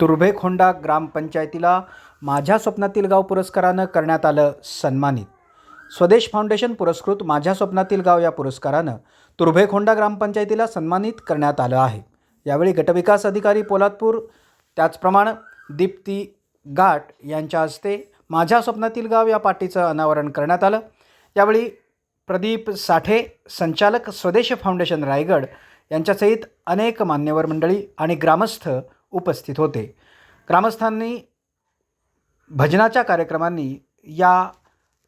तुर्भेखोंडा ग्रामपंचायतीला माझ्या स्वप्नातील गाव पुरस्कारानं करण्यात आलं सन्मानित. स्वदेश फाउंडेशन पुरस्कृत माझ्या स्वप्नातील गाव या पुरस्कारानं तुर्भेखोंडा ग्रामपंचायतीला सन्मानित करण्यात आलं आहे. यावेळी गटविकास अधिकारी पोलादपूर त्याचप्रमाणे दीप्ती गाट यांच्या हस्ते माझ्या स्वप्नातील गाव या पाठीचं अनावरण करण्यात आलं. यावेळी प्रदीप साठे संचालक स्वदेश फाउंडेशन रायगड यांच्यासहित अनेक मान्यवर मंडळी आणि ग्रामस्थ उपस्थित होते. ग्रामस्थांनी भजनाच्या कार्यक्रमांनी या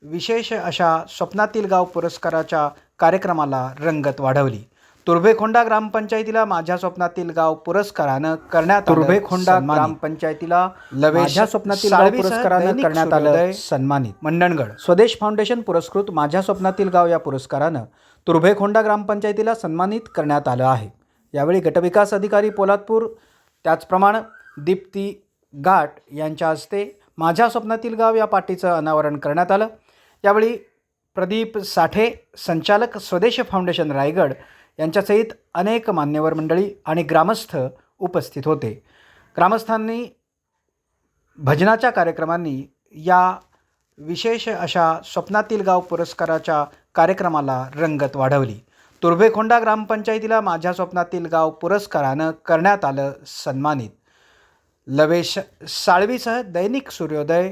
विशेष अशा स्वप्नातील गाव पुरस्काराच्या कार्यक्रमाला रंगत वाढवली. तुर्भेखोंडा ग्रामपंचायतीला माझ्या स्वप्नातील गाव पुरस्कारानं करण्यात तुर्भेखोंडा ग्रामपंचायतीला माझ्या स्वप्नातील गाव पुरस्कारानं करण्यात आलं सन्मानित. मंडणगड. स्वदेश फाउंडेशन पुरस्कृत माझ्या स्वप्नातील गाव या पुरस्कारानं तुर्भेखोंडा ग्रामपंचायतीला सन्मानित करण्यात आलं आहे. यावेळी गटविकास अधिकारी पोलादपूर त्याचप्रमाणे दीप्ती गाट यांच्या हस्ते माझ्या स्वप्नातील गाव या पाठीचं अनावरण करण्यात आलं. यावेळी प्रदीप साठे संचालक स्वदेश फाउंडेशन रायगड यांच्यासहित अनेक मान्यवर मंडळी आणि ग्रामस्थ उपस्थित होते. ग्रामस्थांनी भजनाच्या कार्यक्रमांनी या विशेष अशा स्वप्नातील गाव पुरस्काराच्या कार्यक्रमाला रंगत वाढवली. तुर्भेखोंडा ग्रामपंचायतीला माझ्या स्वप्नातील गाव पुरस्कारानं करण्यात आलं सन्मानित. लवेश साळवीसह दैनिक सूर्योदय